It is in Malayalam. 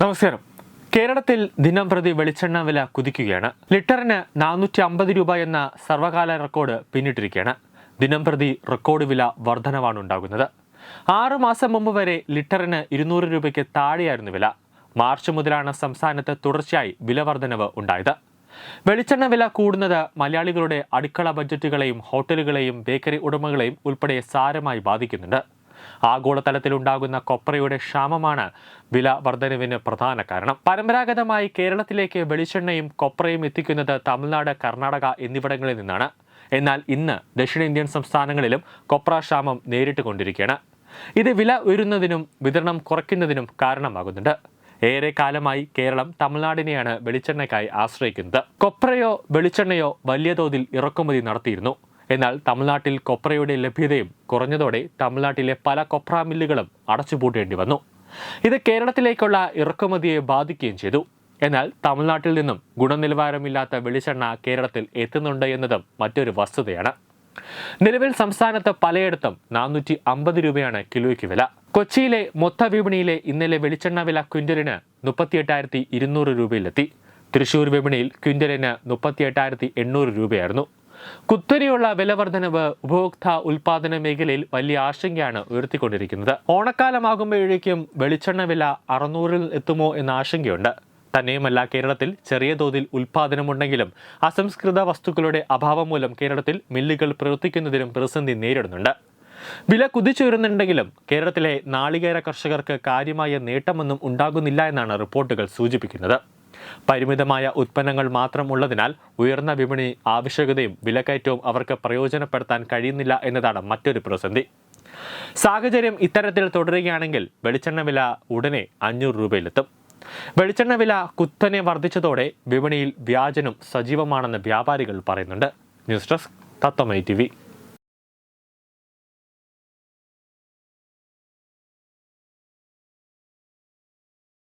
നമസ്കാരം. കേരളത്തിൽ ദിനം പ്രതി വെളിച്ചെണ്ണ വില കുതിക്കുകയാണ്. ലിറ്ററിന് നാനൂറ്റി അമ്പത് രൂപ എന്ന സർവകാല റെക്കോർഡ് പിന്നിട്ടിരിക്കുകയാണ്. ദിനം പ്രതി റെക്കോർഡ് വില വർധനവാണ് ഉണ്ടാകുന്നത്. ആറ് മാസം മുമ്പ് വരെ ലിറ്ററിന് ഇരുന്നൂറ് രൂപയ്ക്ക് താഴെയായിരുന്നു വില. മാർച്ച് മുതലാണ് സംസ്ഥാനത്ത് തുടർച്ചയായി വില വർധനവ് ഉണ്ടായത്. വെളിച്ചെണ്ണ വില കൂടുന്നത് മലയാളികളുടെ അടുക്കള ബഡ്ജറ്റുകളെയും ഹോട്ടലുകളെയും ബേക്കറി ഉടമകളെയും ഉൾപ്പെടെ സാരമായി ബാധിക്കുന്നുണ്ട്. ആഗോളതലത്തിൽ ഉണ്ടാകുന്ന കൊപ്രയുടെ ക്ഷാമമാണ് വില വർധനവിന് പ്രധാന കാരണം. പരമ്പരാഗതമായി കേരളത്തിലേക്ക് വെളിച്ചെണ്ണയും കൊപ്രയും എത്തിക്കുന്നത് തമിഴ്നാട് കർണാടക എന്നിവിടങ്ങളിൽ നിന്നാണ്. എന്നാൽ ഇന്ന് ദക്ഷിണേന്ത്യൻ സംസ്ഥാനങ്ങളിലും കൊപ്ര ക്ഷാമം നേരിട്ട് കൊണ്ടിരിക്കുകയാണ് ഇത് വില ഉയരുന്നതിനും വിതരണം കുറയ്ക്കുന്നതിനും കാരണമാകുന്നുണ്ട്. ഏറെ കാലമായി കേരളം തമിഴ്നാടിനെയാണ് വെളിച്ചെണ്ണയ്ക്കായി ആശ്രയിക്കുന്നത്. കൊപ്രയോ വെളിച്ചെണ്ണയോ വലിയ തോതിൽ ഇറക്കുമതി നടത്തിയിരുന്നു. എന്നാൽ തമിഴ്നാട്ടിൽ കൊപ്രയുടെ ലഭ്യതയും കുറഞ്ഞതോടെ തമിഴ്നാട്ടിലെ പല കൊപ്ര മില്ലുകളും അടച്ചുപൂട്ടേണ്ടി വന്നു. ഇത് കേരളത്തിലേക്കുള്ള ഇറക്കുമതിയെ ബാധിക്കുകയും ചെയ്തു. എന്നാൽ തമിഴ്നാട്ടിൽ നിന്നും ഗുണനിലവാരമില്ലാത്ത വെളിച്ചെണ്ണ കേരളത്തിൽ എത്തുന്നുണ്ട് എന്നതും മറ്റൊരു വസ്തുതയാണ്. നിലവിൽ സംസ്ഥാനത്ത് പലയിടത്തും നാനൂറ്റി അമ്പത് രൂപയാണ് കിലോയ്ക്ക് വില. കൊച്ചിയിലെ മൊത്ത വിപണിയിലെ ഇന്നലെ വെളിച്ചെണ്ണ വില ക്വിന്റലിന് മുപ്പത്തിയെട്ടായിരത്തി ഇരുന്നൂറ് രൂപയിലെത്തി. തൃശൂർ വിപണിയിൽ ക്വിന്റലിന് മുപ്പത്തിയെട്ടായിരത്തി എണ്ണൂറ് രൂപയായിരുന്നു. കുത്തനെയുള്ള വില ഉപഭോക്ത ഉപഭോക്തൃ ഉൽപാദന മേഖലയിൽ വലിയ ആശങ്കയാണ് ഉയർത്തിക്കൊണ്ടിരിക്കുന്നത്. ഓണക്കാലമാകുമ്പോഴേക്കും വെളിച്ചെണ്ണ വില അറുന്നൂറിൽ എത്തുമോ എന്ന ആശങ്കയുണ്ട്. തന്നെയുമല്ല കേരളത്തിൽ ചെറിയ തോതിൽ ഉൽപാദനമുണ്ടെങ്കിലും അസംസ്കൃത വസ്തുക്കളുടെ അഭാവം മൂലം കേരളത്തിൽ മില്ലുകൾ പ്രവർത്തിക്കുന്നതിനും പ്രതിസന്ധി നേരിടുന്നുണ്ട്. വില കുതിച്ചുയരുന്നുണ്ടെങ്കിലും കേരളത്തിലെ നാളികേര കർഷകർക്ക് കാര്യമായ നേട്ടമൊന്നും ഉണ്ടാകുന്നില്ല എന്നാണ് റിപ്പോർട്ടുകൾ സൂചിപ്പിക്കുന്നത്. പരിമിതമായ ഉൽപ്പന്നങ്ങൾ മാത്രം ഉള്ളതിനാൽ ഉയർന്ന വിപണി ആവശ്യകതയും വിലക്കയറ്റവും അവർക്ക് പ്രയോജനപ്പെടുത്താൻ കഴിയുന്നില്ല എന്നതാണ് മറ്റൊരു പ്രതിസന്ധി. സാഹചര്യം ഇത്തരത്തിൽ തുടരുകയാണെങ്കിൽ വെളിച്ചെണ്ണ വില ഉടനെ അഞ്ഞൂറ് രൂപയിലെത്തും. വെളിച്ചെണ്ണ വില കുത്തനെ വർദ്ധിച്ചതോടെ വിപണിയിൽ വ്യാജനും സജീവമാണെന്ന് വ്യാപാരികൾ പറയുന്നുണ്ട്. News desk തത്തമൈ T